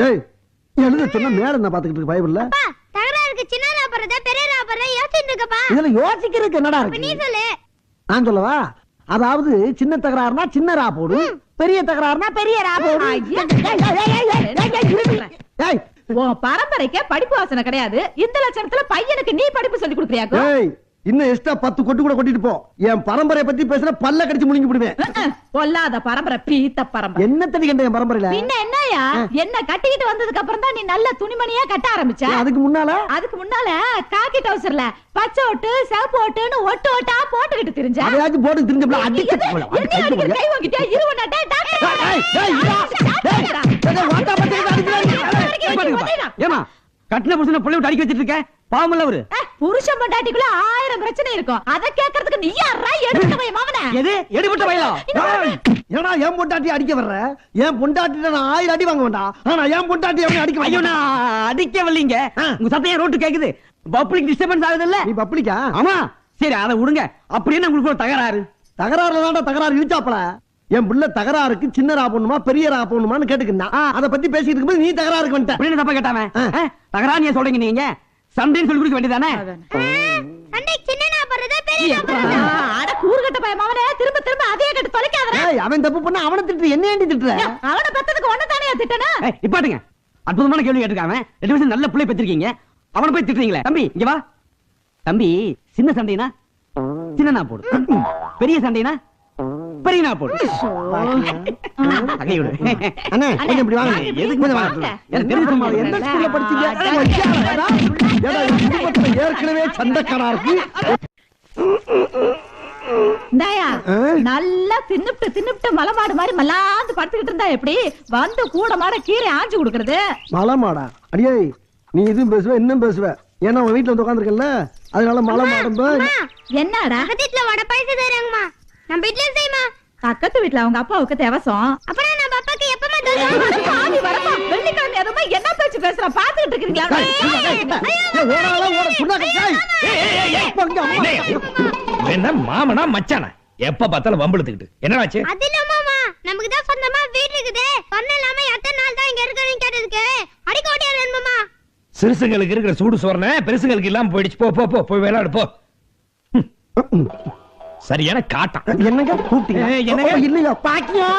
டேய் எழுத சொன்ன நேரம் நான் பாத்துக்கிட்டு இருக்க? பைபிள்ல? தகராறுக்கு சின்ன ராபறத பெரிய ராபறத யோசிச்சுட்டு இருக்கப்பா. இதுல யோசிக்கிறதுக்கு என்னடா இருக்கு? நீ சொல்லு. நான் சொல்லவா? அதாவது சின்ன தகராறுனா சின்ன ரா போடு. பெரிய தகராறுனா பெரிய ரா போடு. டேய் உன் பரம்பரைக்கே படிப்பு வாசனை கிடையாது. இந்த லட்சணத்துல பையனுக்கு நீ படிப்பு சொல்லி கொடுக்குறியாக்கோ? ஏய் இன்னும் எக்ஸ்ட்ரா பத்து கொட்டு கூட கொட்டிட்டு போ. என் பரம்பரை பத்தி பேசுற பல்ல கடிச்சு முடிஞ்சு விடுவேன் பொல்லாத பரம்பரை பீத்த பரம்பரை. என்ன தெரியும் என் பரம்பரையில? என்ன இல்லையா என்ன கட்டிக்கிட்டு வந்ததுக்கு அப்புறம் தான் நீ நல்ல துணிமணியா கட்ட ஆரம்பிச்ச? அதுக்கு முன்னால? அதுக்கு முன்னால காக்கி டவுசர்ல பச்சை ஒட்டு சிவப்பு ஒட்டுன்னு ஒட்டு ஒட்டா போட்டுக்கிட்டு திரிஞ்ச. அதையாச்சும் போட்டு திரிஞ்சப்பல அடிக்க கை வாங்கிட்டே இருவ நட்டே டாக்டர். ஏமா கட்டின புருஷனை பிள்ளை விட்டு அடிக்க வச்சிட்டு இருக்க? பாவம் இல்ல அவரு. புருஷன் பொண்டாட்டிக்குள்ள ஆயிரம் பிரச்சனை இருக்கும். அதை கேட்கறதுக்கு நீ யாரா எடுத்து போய் மாமன. எது? எடுபட்ட ஏய், என்னடா என் பொண்டாட்டி அடிக்க வர்ற? என் பொண்டாட்டி நான் ஆயிரம் அடி வாங்க வேண்டாம். ஆனா என் பொண்டாட்டி அவனை அடிக்க ஐயோ நான் அடிக்கவில்லைங்க. ஆ. உங்க சத்தம் ரோட்டு கேக்குது. பப்ளிக் டிஸ்டர்பன்ஸ் ஆகுது இல்ல நீ பப்ளிக்கா? ஆமா. சரி அதை விடுங்க. அப்படி என்ன உங்களுக்கு ஒரு தகராறு? தகராறுல தான்டா தகராறு இழுச்சாப்பல. என் பிள்ளை தகராறுக்கு சின்ன ரா போடணுமா பெரிய ரா போடணுமான்னு கேட்டுக்கிட்டான் அத பத்தி பேசிட்டு இருக்கும்போது நீ தகராறுக்கு வந்துட்ட. அப்படின்னு தப்பா கேட்டாம ஆ. தகராறு நீங்க சொல்றீங்க நீங்க? சண்டைன்னு சொல்லி கொடுக்க வேண்டியதானே? திரும்ப திரும்ப அதே கட்டு தொலைக்காதடா. ஏய் அவன் தப்பு பண்ண அவனை திட்டு என்ன ஏண்டி திட்டுற? அவனை பத்ததுக்கு ஒண்ணு தானே திட்டணும்? இப்பாட்டுங்க அற்புதமான கேள்வி கேட்டிருக்காங்க ரெண்டு வருஷம் நல்ல பிள்ளை பெற்றிருக்கீங்க. அவனை போய் திட்டுறீங்களே. தம்பி இங்க வா. தம்பி சின்ன சண்டைனா சின்ன நான் போடு பெரிய சண்டைனா பெரிய நான் போடு. அண்ணே கொஞ்சம் இப்படி வாங்க. எதுக்கு கொஞ்சம் வாங்க. வாங்க. எனக்கு தெரிஞ்ச மாதிரி எந்த ஸ்கூல்ல படிச்சீங்க? குடும்பத்துல ஏற்கனவே சண்டைக்காரா இருக்கு இந்தாயா? நல்லா தின்னுப்ட்டு தின்னுப்ட்டு மலமாடு மாதிரி மல்லாந்து படுத்துக்கிட்டு இருந்தா எப்படி? வந்து கூட மாட கீரை ஆஞ்சு கொடுக்கறது. மலை மாடா அடியே நீ இதுவும் பேசுவ இன்னும் பேசுவ. ஏன்னா உன் வீட்டுல வந்து உட்காந்துருக்கல அதனால மலை மாடும் அம்மா என்னடா? பக்கத்துல வடை பாயசம் தராங்கம்மா நம்ம செய்யுமா? பக்கத்து வீட்டுல அவங்க அப்பாவுக்கு தேவசம். அப்புறம் நம்ம அப்பாக்கு எப்பமா பாவி வரப்பா, வெள்ளிக்கிழமை அதுவுமா என்ன பேச்சு பேசுற? பாத்துக்கிட்டு இருக்கீங்களா என்ன மாமனா மச்சானா? எப்ப பார்த்தாலும் வம்பிழுத்துக்கிட்டு. என்னடாச்சு அது இல்ல மாமா நமக்கு தான் சொந்தமா வீடு இருக்குது. சொன்ன இல்லாம எத்தனை நாள் தான் இங்க இருக்கணும்னு கேட்டதுக்கு. அடிக்க ஓட்டியா மாமா சிறுசுங்களுக்கு இருக்கிற சூடு சோறன பெருசுங்களுக்கு இல்லாம போயிடுச்சு. போ போ போ போய் விளையாடு போ. சரியான காட்டம் என்னங்க? கூப்பிட்டீங்க என்னங்க? இல்லையா? பாக்கியா?